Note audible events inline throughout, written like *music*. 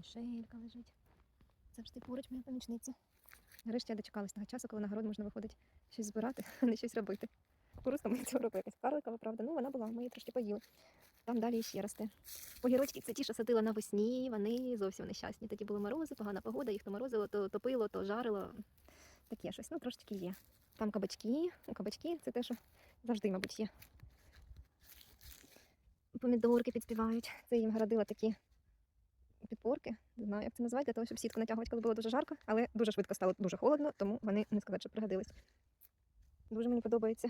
І шелька лежить. Завжди поруч моя помічниця. Нарешті я дочекалась того часу, коли на город можна виходить щось збирати, а не щось робити. Просто ми цього робимо якась карликова, правда. Ну, вона була, ми її трошки поїли. Там далі ще росте. Огірочки це ті, що садила навесні, вони зовсім нещасні. Тоді були морози, погана погода, їх то морозило, то топило, то жарило. Таке щось. Ну, трошечки є. Там кабачки, ну, кабачки це те, що завжди, мабуть, є. Помідорки підспівають. Це їм городила такі підпорки. Не знаю, як це назвати, для того, щоб сітку натягувати, коли було дуже жарко, але дуже швидко стало дуже холодно, тому вони не сказати, що пригодились. Дуже мені подобаються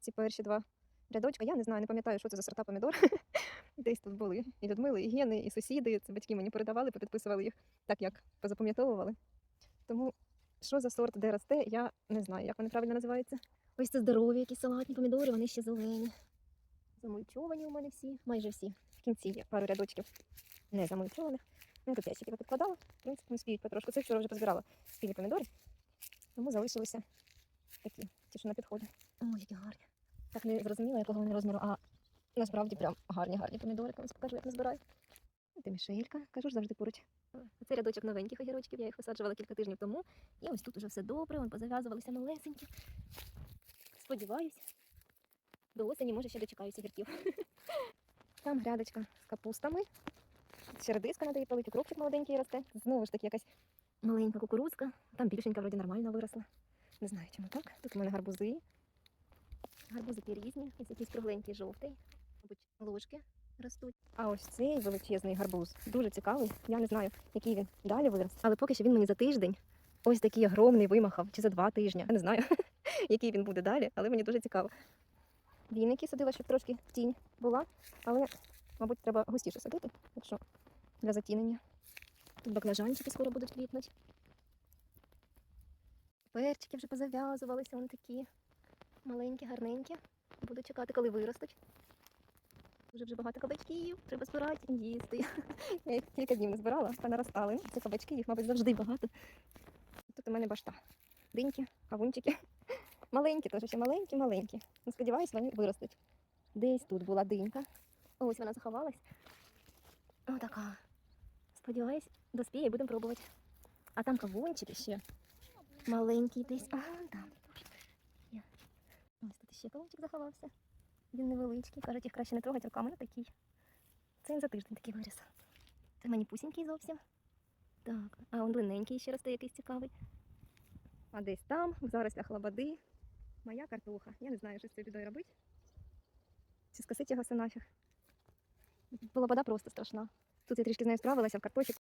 ці перші два рядочка. Я не знаю, не пам'ятаю, що це за сорта помідор. *laughs* Десь тут були і Людмили, і Гени, і сусіди. Це батьки мені передавали, попідписували їх так, як позапам'ятовували. Тому що за сорт, де росте, я не знаю, як вони правильно називаються. Ось це здорові, які салатні помідори, вони ще зелені. Замульчовані у мене всі, майже всі. В кінці є пару рядочків не замульчованих. Ну, тут я тільки підкладала. В принципі, спіють потрошку. Це вчора вже позбирала спілі помідори. Тому залишилися такі, ті, що на підході. Ой, які гарні. Так не зрозуміла, якого вони розміру, а насправді прям гарні, гарні помідори. Колись покажу, як назбираю. Ти Мішелька, кажу ж завжди поруч. Це рядочок новеньких огірочків, я їх висаджувала кілька тижнів тому. І ось тут уже все добре, вон позав'язувалися малесенькі. Сподіваюсь, до осені, може, ще дочекаюся гірків. *laughs* Там грядочка з капустами. Ще її полити, укропчик молоденький росте. Знову ж таки якась маленька кукурудзка. Там більшенька вроді нормально виросла. Не знаю, чому так. Тут у мене гарбузи. Гарбузи ті різні, ось якийсь кругленький жовтий. Мабуть, ложки ростуть. А ось цей величезний гарбуз дуже цікавий. Я не знаю, який він далі вирос. Але поки що він мені за тиждень ось такий огромний вимахав, чи за два тижні. Я не знаю, *laughs* який він буде далі, але мені дуже цікаво. Віники садила, щоб трошки тінь була, але, мабуть, треба густіше садити, якщо для затінення. Тут баклажанчики скоро будуть квітнути. Перчики вже позав'язувалися, вони такі маленькі, гарненькі. Буду чекати, коли виростуть. Дуже вже багато кабачків, треба збирати і їсти. *laughs* Я їх кілька днів не збирала, понаростали. Це кабачки, їх, мабуть, завжди багато. Тут у мене башта. Диньки, кавунчики. Маленькі, теж ще маленькі, маленькі. Ну, сподіваюсь, вони виростуть. Десь тут була динька. Ось вона заховалась. Отака. Сподіваюсь, доспіє і будемо пробувати. А там кавунчики ще. Маленький десь. Ага, там. Ось тут ще кавунчик заховався. Він невеличкий. Кажуть, їх краще не трогати руками, ну такий. Це він за тиждень такий виріс. Це мені пусінький зовсім. Так, а он длинненький ще росте якийсь цікавий. А десь там, в зарослях лободи, моя картоха. Я не знаю, що з цією бідою робити. Чи скосити його все нафіг. Лобода просто страшна. Тут я трішки з нею справилася, в картоші